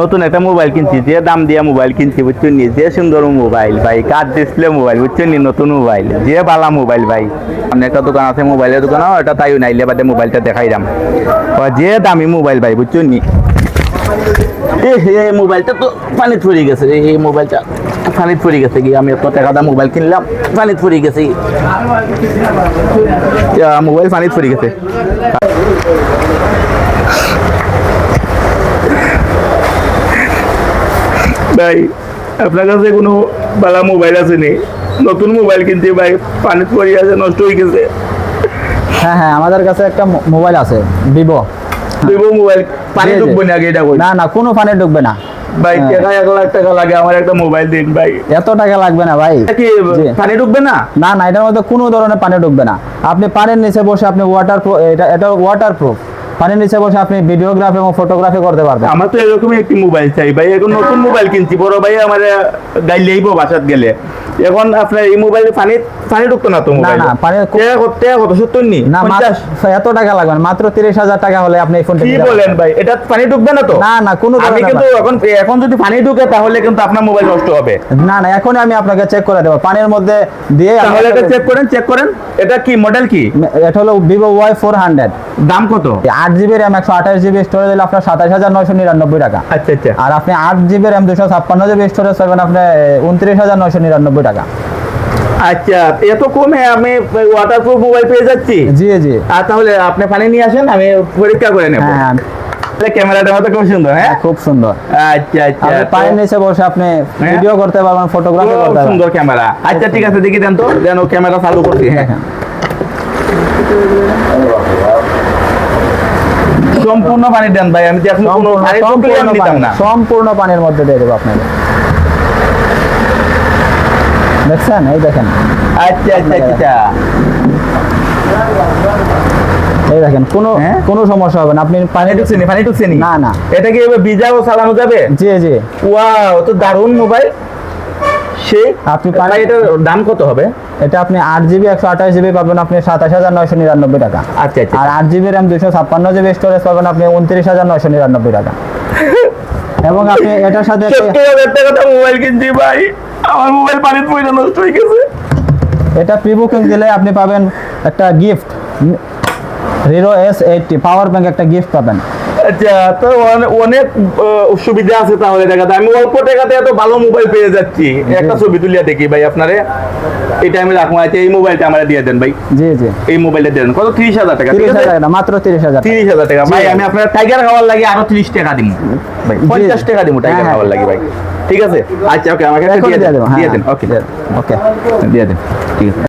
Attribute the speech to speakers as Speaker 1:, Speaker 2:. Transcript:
Speaker 1: নতুন একটা মোবাইল কিনছি, যে দাম দিয়ে মোবাইল কিনছি, বুঝছেন নি? যে সুন্দর মোবাইল, ভাই, কার ডিসপ্লে মোবাইল, বুঝছেন নি? নতুন মোবাইল, যে বালা মোবাইল, ভাই। সামনে একটা দোকান আছে, মোবাইলের দোকান এটা তাইও নাইলে বাদে মোবাইলটা দেখাই দাম। যে দামি মোবাইল, ভাই, বুঝছেন নি? মোবাইলটা তো পানিত পড়ে গেছে এই মোবাইলটা পানিত পড়ে গেছে কি আমি এত টাকা দাম মোবাইল কিনলাম, পানিত পড়ে গেছে মোবাইল পানিত পড়ে গেছে। ভাই আপনার কাছে কোনো বালা মোবাইল আছে নি? নতুন মোবাইল কিনতে ভাই পানিত পড়ে আছে নষ্ট হয়ে গেছে।
Speaker 2: হ্যাঁ হ্যাঁ আমাদের কাছে একটা মোবাইল আছে ভিভো
Speaker 1: ভিভো মোবাইল পানি। ঢুকবে না আগে এটা কই?
Speaker 2: না না কোনো পানি ঢুকবে না।
Speaker 1: ভাই
Speaker 2: হ্যাঁ।
Speaker 1: টাকা এক লাখ টাকা লাগে আমার একটা মোবাইল দিন ভাই।
Speaker 2: এত টাকা লাগবে না ভাই।
Speaker 1: এটা কি
Speaker 2: জি।
Speaker 1: পানি ঢুকবে না?
Speaker 2: না না এটার মধ্যে কোনো ধরনের পানি ঢুকবে না। আপনি পানির নিচে বসে আপনি ওয়াটার এটা এটা ওয়াটার প্রুফ পানির নিচে বসে আপনি ভিডিওগ্রাফি এবং ফটোগ্রাফি করতে পারবেন।
Speaker 1: আমার তো এরকমই একটি মোবাইল চাই। ভাই, এখন নতুন মোবাইল কিনছি। বড় ভাই আমার গাইলে আইবো বাসাত গেলে। এখন আপনার এই মোবাইলে পানি পানি ঢুকতো না তো মোবাইল
Speaker 2: না, পানি-
Speaker 1: টাকা কত সত্তর নি?
Speaker 2: না এত টাকা লাগবে মাত্র তিরিশ হাজার টাকা হলে আপনি এই ফোনটা
Speaker 1: কি বলেন ভাই? এটা পানি ঢুকবে না তো?
Speaker 2: না না কোনো
Speaker 1: আমি কিন্তু এখন এখন যদি পানি ঢুকে তাহলে কিন্তু আপনার মোবাইল নষ্ট হবে।
Speaker 2: না না এখনই আমি আপনাকে চেক করে দেবো। পানির মধ্যে দিয়ে
Speaker 1: তাহলে এটা চেক করেন চেক করেন। এটা কি মডেল কি?
Speaker 2: এটা হলো ভিভো ওয়াই ফোর হান্ড্রেড
Speaker 1: দাম কত?
Speaker 2: আট জিবি র্যাম একশো আঠাশ জিবি স্টোরেজ দিলে আপনার সাতাশ হাজার নয়শো নিরানব্বই টাকা।
Speaker 1: আচ্ছা আচ্ছা।
Speaker 2: আর আপনি আট জিবি র্যাম দুশো ছাপ্পান্ন জিবি স্টোরেজ পাবেন আপনি উনত্রিশ হাজার নয়শো নিরানব্বই টাকা।
Speaker 1: আচ্ছা এত কমে আমি ওয়াটারপ্রুফ মোবাইল পেয়ে যাচ্ছি?
Speaker 2: জি জি।
Speaker 1: আর তাহলে আপনি পানি নিয়ে আসেন আমি পরীক্ষা করে নেব।
Speaker 2: হ্যাঁ হ্যাঁ
Speaker 1: ক্যামেরাটা মতো খুব সুন্দর হ্যাঁ?
Speaker 2: খুব সুন্দর।
Speaker 1: আচ্ছা আচ্ছা
Speaker 2: আপনি
Speaker 1: তো
Speaker 2: নিচে বসে আপনি
Speaker 1: হ্যাঁ।
Speaker 2: ভিডিও করতে পারবেন ফটোগ্রাফি করতে পারবেন।
Speaker 1: সুন্দর ক্যামেরা। আচ্ছা ঠিক আছে দেখি দেন তো দেন ও ক্যামেরা চালু করছি হ্যাঁ। সম্পূর্ণ পানি দেন ভাই আমি কোনো
Speaker 2: সম্পূর্ণ
Speaker 1: পানি ঢুকলে আমি
Speaker 2: সম্পূর্ণ
Speaker 1: নিতাম না।
Speaker 2: সম্পূর্ণ পানির মধ্যে দিয়ে দেবো আপনাকে। দেখছেন? এই দেখেন।
Speaker 1: আচ্ছা আচ্ছা আচ্ছা।
Speaker 2: এই দেখেন। কোনো
Speaker 1: হ্যাঁ?
Speaker 2: কোনো সমস্যা হবে না। আপনি পানি
Speaker 1: পানি ঢুকছে নি পানি ঢুকছে নি?
Speaker 2: না না।
Speaker 1: এটা কি এবার ভিজাও চালানো যাবে?
Speaker 2: জি জি।
Speaker 1: ওয়াও তো দারুণ মোবাইল। সে
Speaker 2: আপনি পানি
Speaker 1: এটার দাম কত হবে?
Speaker 2: এটা আপনি আট জিবি একশো আঠাশ জিবি পাবেন আপনি সাতাশ হাজার নয়শো নিরানব্বই টাকা।
Speaker 1: আচ্ছা আচ্ছা।
Speaker 2: আর আট জিবি র্যাম দুশো ছাপ্পান্ন জিবি স্টোরেজ পাবেন আপনি উনত্রিশ হাজার নয়শো নিরানব্বই টাকা। এবং আপনি এটার সাথে
Speaker 1: সত্তর হাজার টাকা মোবাইল কিনছি ভাই। আমার মোবাইল পানির পয়সা নষ্ট হয়ে গেছে।
Speaker 2: এটা প্রি বুকিং দিলে আপনি পাবেন একটা gift Hero S eighty power bank একটা গিফট পাবেন।
Speaker 1: আচ্ছা তো অনেক সুবিধা আছে তাহলে টাকাতে আমি অল্প টাকাতে এত ভালো মোবাইল পেয়ে যাচ্ছি। একটা ছবি তুলিয়া দেখি ভাই আপনারে। এটা আমি রাখব আচ্ছা এই মোবাইলটা আমার দিয়ে দেন ভাই।
Speaker 2: জি জি।
Speaker 1: এই মোবাইলটা দেন। কত? ত্রিশ হাজার টাকা
Speaker 2: তিরিশ হাজার টাকা মাত্র তিরিশ হাজার।
Speaker 1: তিরিশ হাজার টাকা। ভাই আমি আপনার টাইগার খাওয়ার লাগে আরও ত্রিশ টাকা দিব ভাই। পঞ্চাশ টাকা দিব টাইগার
Speaker 2: হ্যাঁ, হ্যাঁ।
Speaker 1: খাওয়ার লাগে ভাই। ঠিক আছে? আচ্ছা ওকে আমাকে দিয়ে দেন দিয়ে
Speaker 2: হ্যাঁ
Speaker 1: দেন ওকে
Speaker 2: ওকে
Speaker 1: দিয়ে দেন ঠিক আছে।